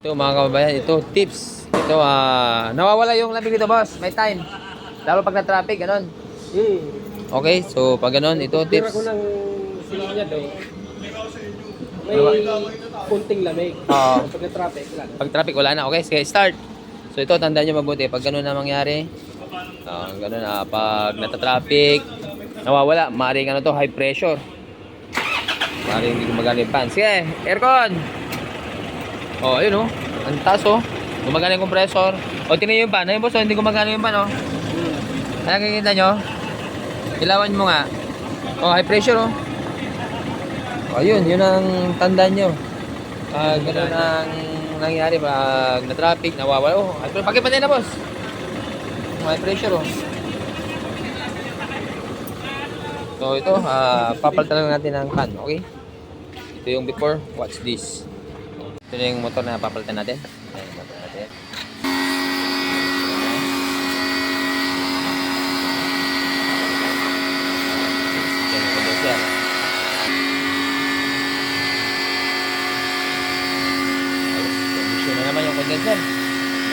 Ito mga kababayan, ito tips. Ito ah nawawala yung lamig dito boss, may time. Lalo pag na-traffic, ganun. Hmm. Okay, so pag ganun, ito tips. ko ng silinya daw. May kunting lamig. Oo. Pag na-traffic lang. Pag traffic, wala na. Okay, sige, start. So ito, tandaan nyo mabuti. Pag ganun na mangyari, ah ganun na, pag nata-traffic, nawawala, maaaring ano to, high pressure. Maaaring hindi gumagana yung fan. Sige, aircon! Oh, ayun oh. Ang taas oh. Gumagana yung compressor. O, tingnan nyo yung fan. Ayun boss, oh, hindi gumagana yung fan oh. Ano nakikita nyo? Ilawan mo nga. Oh, high pressure oh. Oh, yun. Yun ang tandaan nyo. Ah, ganun ang nangyari pag na-traffic, nawawala. Oh, high pressure. Na, boss. High pressure oh. So, ito, ah, papalitan lang natin ng fan, okay? Ito yung before, watch this. Ito yung motor na papalitan natin. Ayan yung motor natin. Kondisyon na naman yung condenser.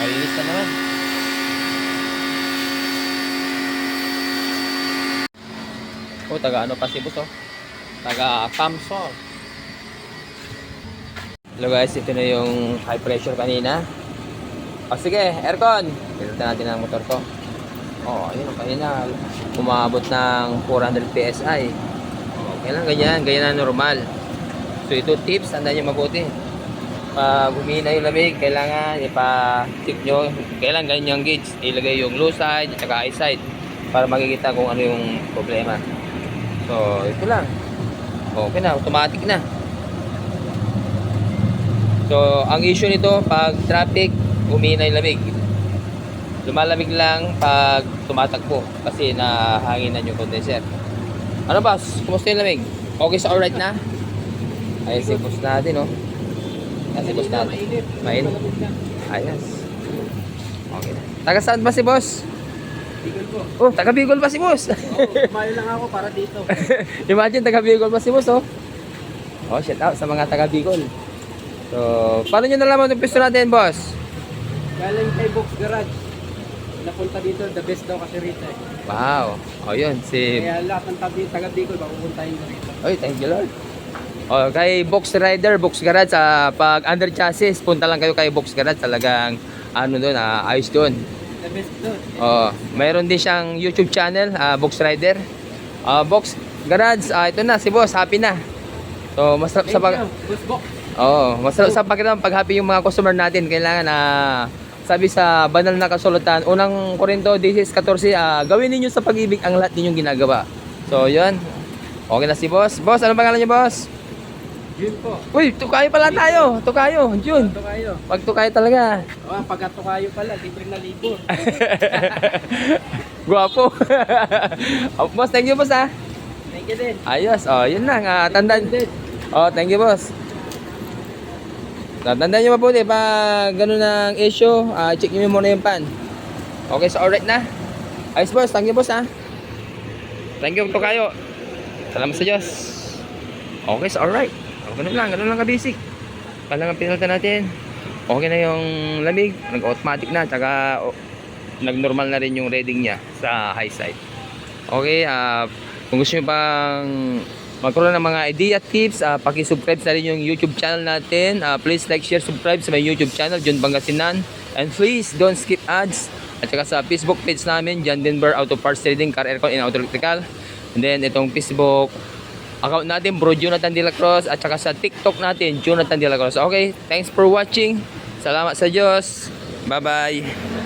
Malinis na naman. Oh, taga ano pa si Boss, oh. Taga Samsung. Hello guys, ito na yung high pressure kanina. O sige, aircon. Pinunta natin ang motor ko. Oh, ayun, kanina umabot ng 400 PSI. Okay lang, ganyan. Ganyan na normal. So ito tips, tandaan nyo mabuti. Pag humina yung lamig, kailangan ipa-tip nyo. Kailangan ganyan yung gauge. Ilagay yung low side at high side para makikita kung ano yung problema. So, ito lang. Okay na, automatic na. So, ang issue nito, pag traffic, humina yung lamig. Lumalamig lang pag tumatakbo kasi nahanginan yung condenser. Ano boss? Kumusta yung lamig? Okay sa alright na? Ayun si boss natin, oh. Ayan si boss natin. Mainit. Ayos. Okay na. Taga saan ba si boss? Bigol po. Oh, taga Bicol pa si boss. Oo, kumain lang ako para dito. Imagine taga Bicol pa si boss, oh. Oh, shout out sa mga taga Bicol. So, paano nyo nalaman yung pisto natin, boss? Galing kay Box Garage. Napunta dito, the best daw kasi rito eh. Wow. Oh, yun. Si... Kaya lahat ng tabi, taga Bicol, mapupuntahin ko rito. Oy, thank you, Lord. Oh, kay Box Rider, Box Garage, sa pag under chassis, punta lang kayo kay Box Garage. Talagang, ano doon, ah, ayos doon. The best doon. Oh, mayroon din siyang YouTube channel, ah, Box Rider. Ah, Box Garage, ah, ito na, si boss, happy na. So, masarap sa Thank pag... you, Boss Box. Oo, masarap sa pakiramdam pag happy yung mga customer natin. Kailangan na sabi sa banal na kasulatan, unang Korinto 16:14, ah, gawin ninyo sa pag-ibig ang lahat ninyong ginagawa. So, 'yun. Okay na si boss. Boss, ano pangalan niyo, boss? Yun po. Uy, tukayo pala tayo. Tukayo, Jun. Ito kayo. Pag tukayo talaga. Oh, pagkato kayo pala, libre na libo. Guwapo. oh, boss, thank you, boss, ah. Thank you din. Ayos. Oh, yun lang. Ah, tandaan. Oh, thank you, boss. Tandaan nyo mabuti pag ganun ang issue, ah, check nyo muna yung pan. Okay, so alright na. Ayos, boss. Thank you, boss, ah. Thank you, to kayo. Salamat sa Diyos. Okay, so alright. Oh, ganun lang. Ganun lang ka-basic. Pan lang ang pinalta natin. Okay na yung lamig. Nag-automatic na. Tsaka oh, nag-normal na rin yung reading niya sa high side. Okay, ah kung gusto nyo pang magkaroon ng mga idea tips, ah paki-subscribe sa rin yung YouTube channel natin. Ah, please like, share, subscribe sa my YouTube channel, John Bangasinan. And please don't skip ads. At saka sa Facebook page namin, John Denver Auto Parts Trading, Car Aircon and Auto Electrical. And then itong Facebook account natin, Bro Jonathan De La Cruz. At saka sa TikTok natin, Jonathan De La Cruz. Okay, thanks for watching. Salamat sa Diyos. Bye-bye.